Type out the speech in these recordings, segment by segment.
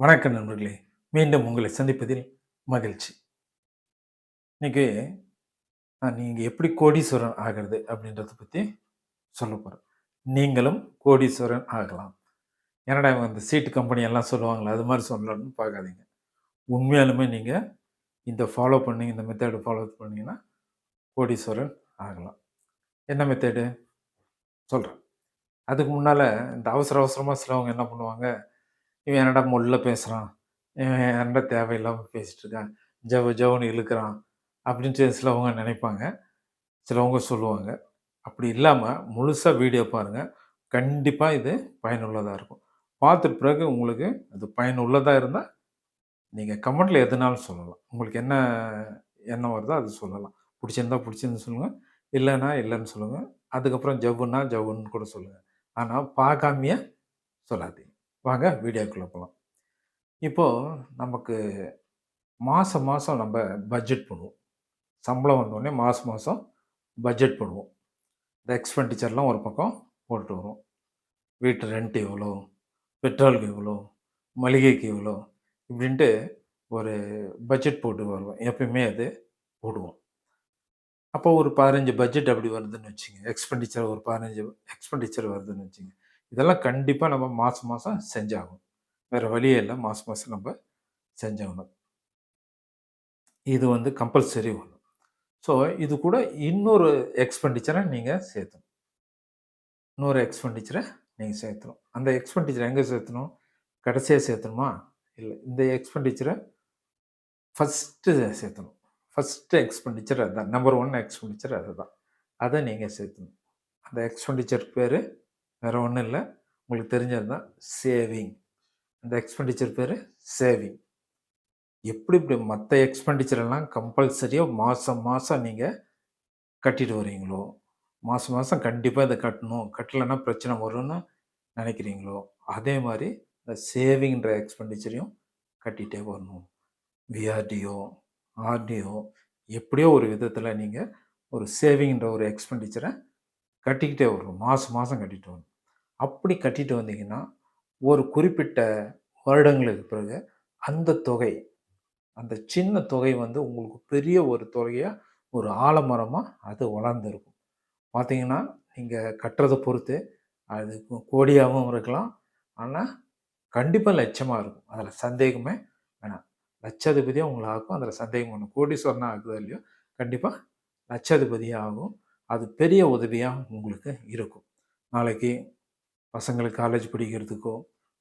வணக்கம் நண்பர்களே. மீண்டும் உங்களை சந்திப்பதில் மகிழ்ச்சி. இன்றைக்கி நான் நீங்கள் எப்படி கோடீஸ்வரன் ஆகிறது அப்படின்றத பற்றி சொல்ல போகிறேன் நீங்களும் கோடீஸ்வரன் ஆகலாம். என்னடா இவங்க இந்த சீட்டு கம்பெனி எல்லாம் சொல்லுவாங்களே அது மாதிரி சொல்லணும்னு பார்க்காதீங்க. உண்மையாலுமே நீங்கள் இந்த ஃபாலோ பண்ணி இந்த மெத்தேடு ஃபாலோ பண்ணிங்கன்னா கோடீஸ்வரன் ஆகலாம். என்ன மெத்தேடு சொல்கிறேன் அதுக்கு முன்னால் இந்த அவசர அவசரமாக சிலவங்க என்ன பண்ணுவாங்க இவன் என்னடா முள்ள பேசுகிறான் இவன் என்னடா தேவையில்லாமல் பேசிகிட்டு இருக்கான்? ஜவ ஜவுன்னு இழுக்கிறான். அப்படின்ட்டு சிலவங்க நினைப்பாங்க. சிலவங்க சொல்லுவாங்க. அப்படி இல்லாமல் முழுசாக வீடியோ பாருங்கள் கண்டிப்பாக இது பயனுள்ளதாக இருக்கும். பார்த்துட்டு பிறகு உங்களுக்கு அது பயனுள்ளதாக இருந்தால் நீங்கள் கமெண்ட்டில் எதுனாலும் சொல்லலாம். உங்களுக்கு என்ன எண்ணம் வருதோ அது சொல்லலாம். பிடிச்சிருந்தா பிடிச்சிருந்து சொல்லுங்கள் இல்லைன்னா இல்லைன்னு சொல்லுங்கள் அதுக்கப்புறம் ஜவ்வுன்னா ஜவ்வுன்னு கூட சொல்லுங்கள் ஆனால் பார்க்காமையே சொல்லாதீங்க. வாங்க வீடியோக்குள்ளே போகலாம் இப்போது நமக்கு மாதம் மாதம் நம்ம பட்ஜெட் பண்ணுவோம் சம்பளம் வந்தோடனே மாதம் மாதம் பட்ஜெட் பண்ணுவோம் இந்த எக்ஸ்பெண்டிச்சர்லாம் ஒரு பக்கம் போட்டு வரும் வீட்டு ரெண்ட் எவ்வளோ பெட்ரோலுக்கு எவ்வளோ மளிகைக்கு எவ்வளோ இப்படின்ட்டு ஒரு பட்ஜெட் போட்டு வருவோம். எப்பயுமே அது போடுவோம். அப்போ ஒரு பதினஞ்சு பட்ஜெட் அப்படி வருதுன்னு வச்சுங்க. எக்ஸ்பெண்டிச்சர் ஒரு பதினஞ்சு எக்ஸ்பெண்டிச்சர் வருதுன்னு வச்சுங்க. இதெல்லாம் கண்டிப்பாக நம்ம மாதம் மாதம் செஞ்சாகணும். வேறு வழியே இல்லை. மாதம் மாதம் நம்ம செஞ்சாகணும். இது வந்து கம்பல்சரி ஒன்று ஸோ இது கூட இன்னொரு எக்ஸ்பெண்டிச்சரை நீங்கள் சேர்த்தணும். இன்னொரு எக்ஸ்பெண்டிச்சரை நீங்கள் சேர்த்தணும். அந்த எக்ஸ்பெண்டிச்சரை எங்கே சேர்த்தணும்? கடைசியாக சேர்த்தணுமா? இல்லை இந்த எக்ஸ்பெண்டிச்சரை ஃபஸ்ட்டு சேர்த்தணும். ஃபஸ்ட்டு எக்ஸ்பெண்டிச்சர் அதுதான் நம்பர் ஒன் எக்ஸ்பெண்டிச்சர் அதுதான். அதை நீங்கள் சேர்த்தணும். அந்த எக்ஸ்பெண்டிச்சர் பேர் வேறு ஒன்றும் இல்லை. உங்களுக்கு தெரிஞ்சது தான் சேவிங் அந்த எக்ஸ்பெண்டிச்சர் பேர் சேவிங் எப்படி இப்படி மற்ற எக்ஸ்பெண்டிச்சரெல்லாம் கம்பல்சரியாக மாதம் மாதம் நீங்கள் கட்டிட்டு வரீங்களோ மாதம் மாதம் கண்டிப்பாக இதை கட்டணும். கட்டலைன்னா பிரச்சனை வரும்னு நினைக்கிறீங்களோ? அதே மாதிரி இந்த சேவிங்கிற எக்ஸ்பெண்டிச்சரையும் கட்டிகிட்டே வரணும். விஆர்டிஓ ஆர்டிஓ எப்படியோ ஒரு விதத்தில் நீங்கள் ஒரு சேவிங்கிற ஒரு எக்ஸ்பெண்டிச்சரை கட்டிக்கிட்டே வரணும். மாதம் மாதம் கட்டிட்டு வரணும். அப்படி கட்டிட்டு வந்தீங்கன்னா ஒரு குறிப்பிட்ட வருடங்களுக்கு பிறகு அந்த தொகை அந்த சின்ன தொகை வந்து உங்களுக்கு பெரிய ஒரு தொகையாக ஒரு ஆலமரமாக அது வளர்ந்துருக்கும். பார்த்தீங்கன்னா நீங்கள் கட்டுறதை பொறுத்து அது கோடியாகவும் இருக்கலாம். ஆனால் கண்டிப்பாக லட்சமாக இருக்கும். அதில் சந்தேகமே வேணாம். லட்சாதிபதியாக உங்களை ஆகும் அதில் சந்தேகம் ஒன்று கோடீஸ்வரனாக ஆகுதோ இல்லையோ? கண்டிப்பாக லட்சாதிபதியாக ஆகும். அது பெரிய உதவியாக உங்களுக்கு இருக்கும். நாளைக்கு பசங்களுக்கு காலேஜ் படிக்கிறதுக்கோ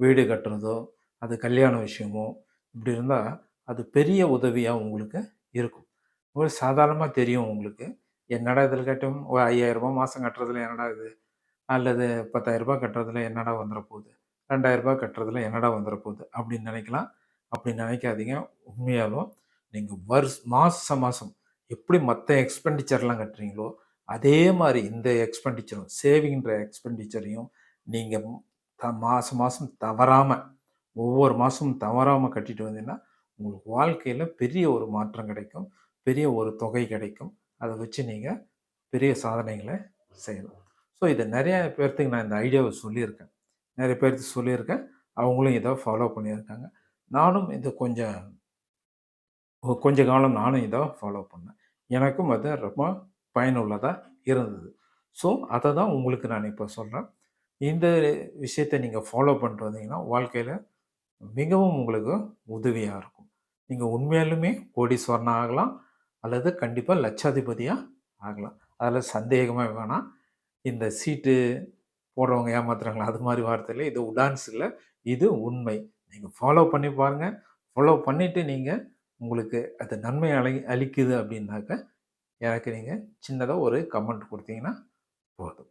வீடு கட்டுறதோ அது கல்யாண விஷயமோ இப்படி இருந்தால் அது பெரிய உதவியாக உங்களுக்கு இருக்கும். ஒரு சாதாரணமாக தெரியும் உங்களுக்கு. என்னடா இதில் கட்டும்? ஒரு ஐயாயிரரூபா மாதம் கட்டுறதுல என்னடா இது? அல்லது பத்தாயிரரூபா கட்டுறதுல என்னடா வந்துட போகுது? ரெண்டாயிரரூபா கட்டுறதுல என்னடா வந்துட போகுது? அப்படின்னு நினைக்கலாம். அப்படி நினைக்காதீங்க. உண்மையாலும் நீங்கள் வருஷ மாதம் மாதம் எப்படி மற்ற எக்ஸ்பெண்டிச்சர்லாம் கட்டுறீங்களோ அதே மாதிரி இந்த எக்ஸ்பெண்டிச்சரும் சேவிங்கிற எக்ஸ்பெண்டிச்சரையும் நீங்கள் த மாதம் மாதம் தவறாமல் ஒவ்வொரு மாதமும் தவறாமல் கட்டிட்டு வந்தீங்கன்னா உங்களுக்கு வாழ்க்கையில் பெரிய ஒரு மாற்றம் கிடைக்கும் பெரிய ஒரு தொகை கிடைக்கும். அதை வச்சு நீங்கள் பெரிய சாதனைகளை செய்யலாம். ஸோ இதை நிறைய பேர்த்துக்கு நான் இந்த ஐடியாவை சொல்லியிருக்கேன். நிறைய பேர்த்துக்கு சொல்லியிருக்கேன். அவங்களும் இதை ஃபாலோ பண்ணியிருக்காங்க. நானும் இது கொஞ்சம் கொஞ்ச காலம் நானும் இதை ஃபாலோ பண்ணேன். எனக்கும் அது ரொம்ப பயனுள்ளதாக இருந்தது. ஸோ அதை தான் உங்களுக்கு நான் இப்போ சொல்கிறேன் இந்த விஷயத்தை நீங்கள் ஃபாலோ பண்ணிட்டு வந்தீங்கன்னா வாழ்க்கையில் மிகவும் உங்களுக்கு உதவியாக இருக்கும். நீங்கள் உண்மையாலுமே கோடீஸ்வரனாக ஆகலாம் அல்லது கண்டிப்பாக லட்சாதிபதியாக ஆகலாம். அதில் சந்தேகமாக வேணாம். இந்த சீட்டு போடுறவங்க ஏமாத்துறாங்களா அது மாதிரி வார்த்தையில் இது உடான்ஸ் இல்லை. இது உண்மை. நீங்கள் ஃபாலோ பண்ணி பாருங்கள் ஃபாலோ பண்ணிவிட்டு நீங்கள் உங்களுக்கு அது நன்மை அழி அளிக்குது அப்படின்னாக்க எனக்கு நீங்கள் சின்னதாக ஒரு கமெண்ட் கொடுத்தீங்கன்னா போதும்.